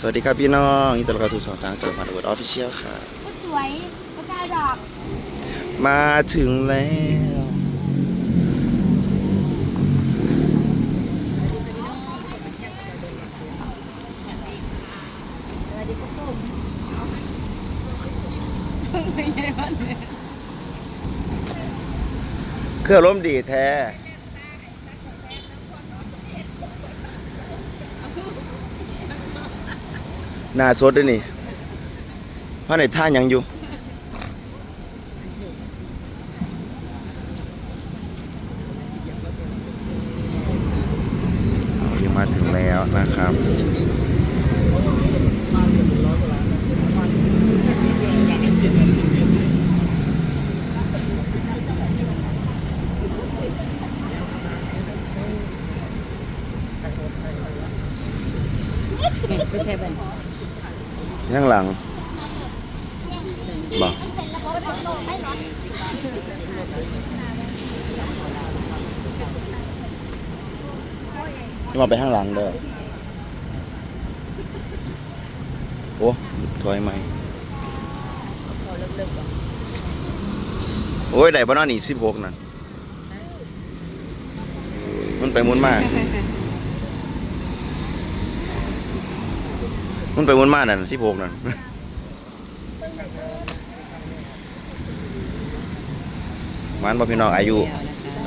สวัสดีครับพี่น้องยินดีต้อนรับเข้าสู่ช่องทางจังหวัดอุบลออฟฟิเชียลค่ะ ก็สวยก็ได้ดอกมาถึงแล้วสวัสดีครับผมเครื่องล้มดีแท้ หน้าสดด้วยนี่พราะในท่ายังอยู่ยังมาถึงแล้วนะครับไปเซเว่น ข้างหลังบอกมไม่ร้อนจะมาไปข้างหลังเด้อโอ้ถอยไหมโอ้ย ได้บ้านนี่สิบหกนะมันไปมุนมาก มันไปหมุนมากนั่นสิบหกนั่นมันบ่พี่น้องอายุ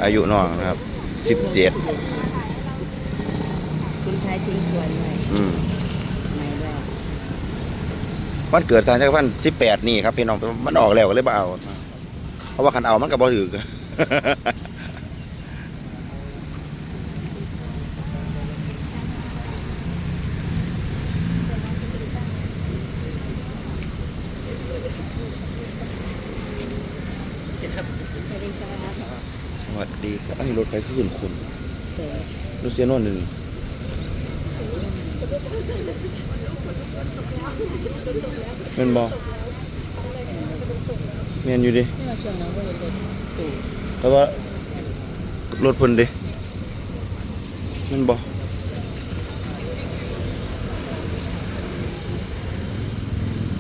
อายุน้องนะครับสิบเจ็ดคุณชายทิ้งสวนไว้อืมไม่ด้วยวันเกิดสารจักรพันธ์สิบแปดนี่ครับพี่น้องมันออกแล้วก็เลยบ่เอาเพราะว่าคันเอามันก็บ่ถือ สวัสดีจ้า ส วัสดีครับอันนี้รถไฟขึ้นคุณเสร็จรถเสียโนนหนึ่งเป็นบอเมียนอยู่ดินี่มาชวนน้องไปเห็นรถตู่แต่ว่ารถเพิ่นดิแมันบอ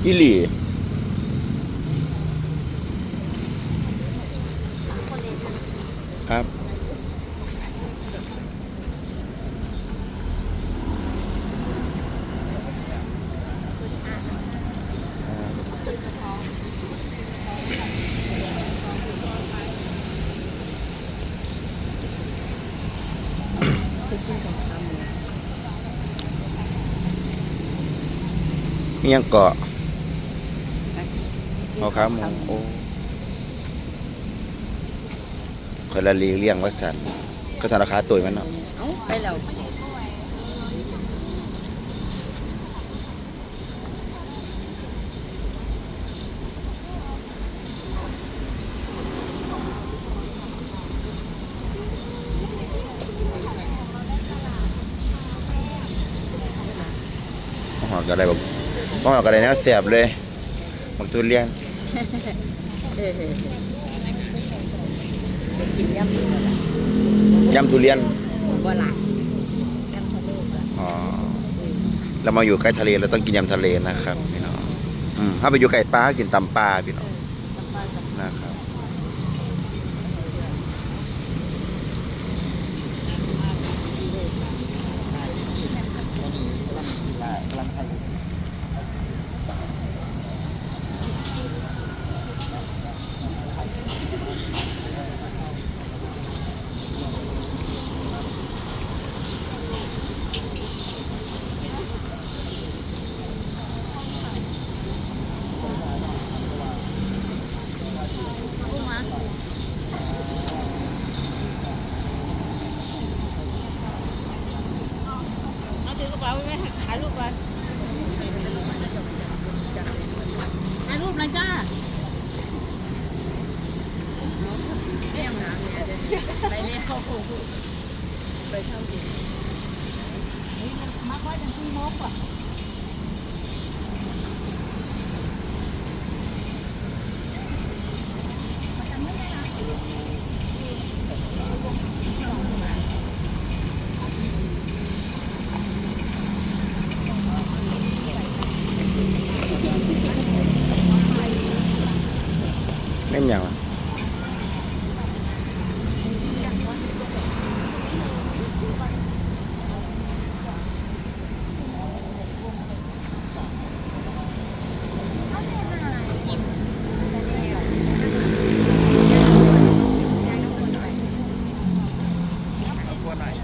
อีหลีครับ กินกับขาหมูมียังเกาะเอาขาหมูโอ้คนละลีเลี้ยงวัดสันก็ธนาคารตัวมันเนาะ เอ้าไปแล้ว ก็ได้แบบมหอก็ได้แนวเสียบเลยบักตุเรียนเออกินยำดีกว่าล่ะยำทุเรียนบ่หลายยำทะเลก่อนอ๋อเรามาอยู่ใกล้ทะเลเราต้องกินยำทะเลนะครับพี่น้องอืมถ้าไปอยู่ใกล้ปลาก็กินตำปลาพี่น้องน้ ถือกระเป๋ากับนะครับถ่ายรูปเลยจ้าเรียกน้ำเนี่ยเดี๋ยวไปเรียกเขาคงไปเช่ากินมาคอยจังที่มกอะ này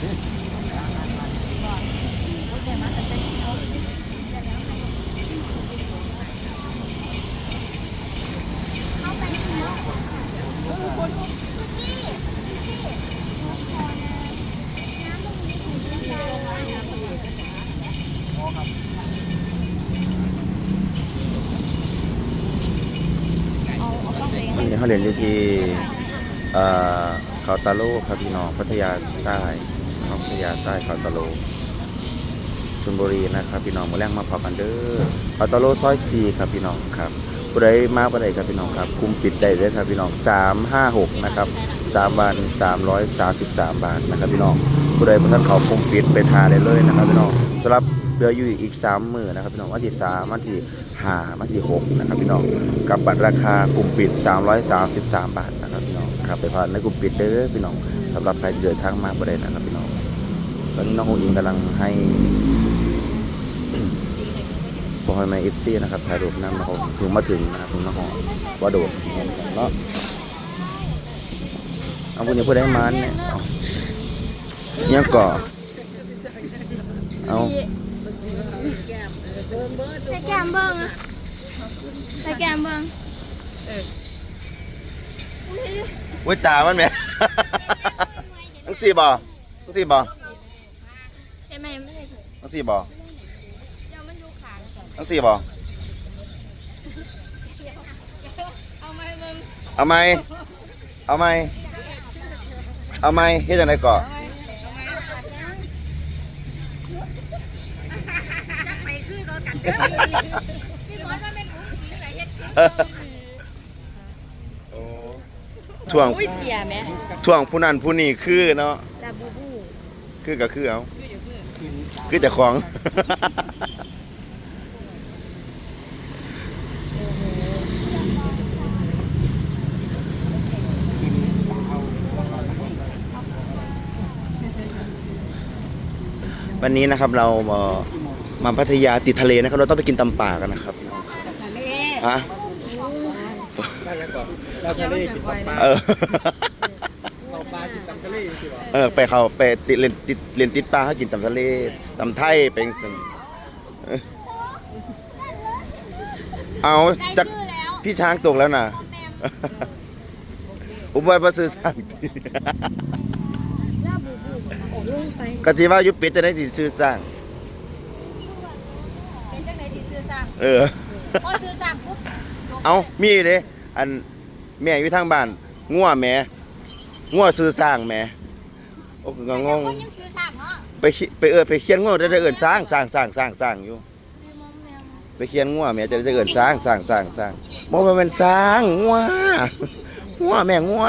Yeah. วันนี้เขาเรียนอยู่ที่เขาตาโลครับพี่น้องพัทยาใต้พัทยาใต้เขาตาโลชลบุรีนะครับพี่น้องมาแรงมาพอกันเด้อเขาตาโลซอยสี่ครับพี่น้องครับผู้ใดมาผู้ใดครับพี่น้องครับคุมปิดได้เลยครับพี่น้องสามห้าหกนะครับสามวันสามร้อยสามสิบสามบาทนะครับพี่น้องผู้ใดมาท่านเขาคุมปิดไปทาได้เลยนะครับพี่น้องสำหรับ เหลืออยู่อีกสามหมื้อนะครับพี่น้องวันที่สามวันที่ห้าวันที่หกนะครับพี่น้องกับบัตรราคากลุ่มปิด333บสามบาทนะครับพี่น้องครับไปผ่านในกลุ่มปิดเด้อพี่น้องสำหรับใครเดินทางมาบ่ได้นะครับพี่น้องตอนนี้น้องโฮอิงกำลังให้บอยมาเอฟซีนะครับถ่ายรูปน้ำนะครับถึงมาถึงนะครับถึงมาหอว่าโดดเนาะเอาคุณอย่าพูดได้มันเนี่ยเอายังก่อเอา เบิ้งอะใส่แก้มเบิ้งไว้ตามันแหม่ทั้งสี่บ่ทั้งสี่บ่ใช่ไหมไม่ใช่ถุงทั้งสี่บ่เดี๋ยวมันอยู่ขาแล้วก่อนทั้งสี่บ่เอามาให้เบิ้งเอาไหมเอาไหมเอาไหมเฮ็ดจังไดก่อไคือก็กัดเด้อพี่มอสว่าเป็นผู้หญิงไหนเฮ็ดคือช่วงอุ้ยเสียไหมช่วงผู้นั้นผู้นี้คือเนาะลาบูบูคือก็คือเอาคือเจะของ วันนี้นะครับเราเอ่อ มาพัทยาติดทะเลนะครับ เราต้องไปกินตำป่ากันนะครับพี่น้องครับทะเลฮะเราทะเลกินปลาปลาเออเขาปลากินตำทะเลจริงๆเออไปเขาไปติดเล่นติดเล่นติดปลาเขากินตำทะเลตำไทยเป็นจังเออเอาได้จากชื่อแล้วพี่ช้างตกแล้วนะพ่อแม่ผมว่ามาซื้อสั่งลาบูบูโอ้ลงไปกะจีว่าอยุปิดจะได้สิซื้อสั่งเป็นจังไหนที่ซื้อสั่ง เออ พอซื้อสั่งปุ๊บจบเอามีอยู่เด้อันแม่อยู่ทางบ้านงัวแม่งัวซื้อสร้างแม่โอ้ก็แต่งคนงยังซื้อสั่งเนาะไปขิไปเอิ้นไปเขียนงัวได้ได้เอิ้นสร้างสร้างสร้างสร้างสร้างอยู่ ซื้อมอมแมวไปเขียนงัวแม่จะได้เอิ้นสร้างสร้างสร้างสร้างบ่ว่ามันสร้างงัวงัวแม่งัว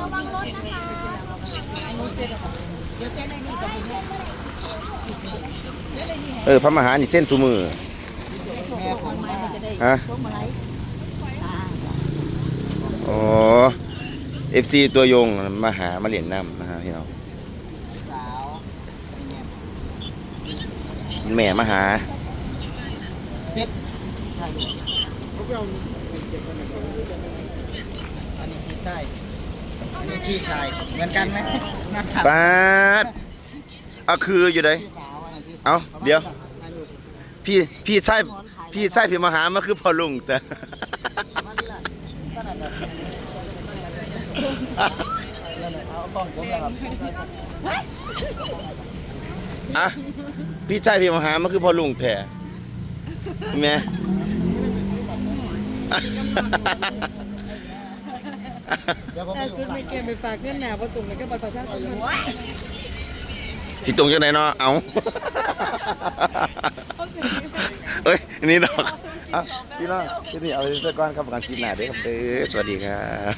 ระวังรถนะคะเอ อพระมหานี่เส้นสุมือแม่ผมมาฮะอ๋อ FC ตัวยงมาหามาเหรียญนำนะฮะพี่น้องสาวแม่มาหาเพชรถ่ายรูปพวกเราเจ็บกันนะครับอันนี้พี่ชายอันนี้พี่ชายเหมือนกันไหมหน้าตาปาดเอาคืออยู่ไดพี่สาวอันนั้นพี่สาว เอาเดี๋ยว พี่พี่ใช่พี่ใช่พี่มหามาคือพ่อลุงแต่ะนั่นแหละเอะพี่ใช่พี่มหามาคือพ่อลุงแท้แม่แต่สุดไม่เกมไปฝากเงินหนาประตุ่มแล้วก็บัตรประชาชน พี่ตรงจังไหนเนาะเอาเอ้ยนี่ดอกเอาพี่น้องที่นี่เอาไปก่อนครับประกันกินหน้าเด้อครับเด้อสวัสดีครับ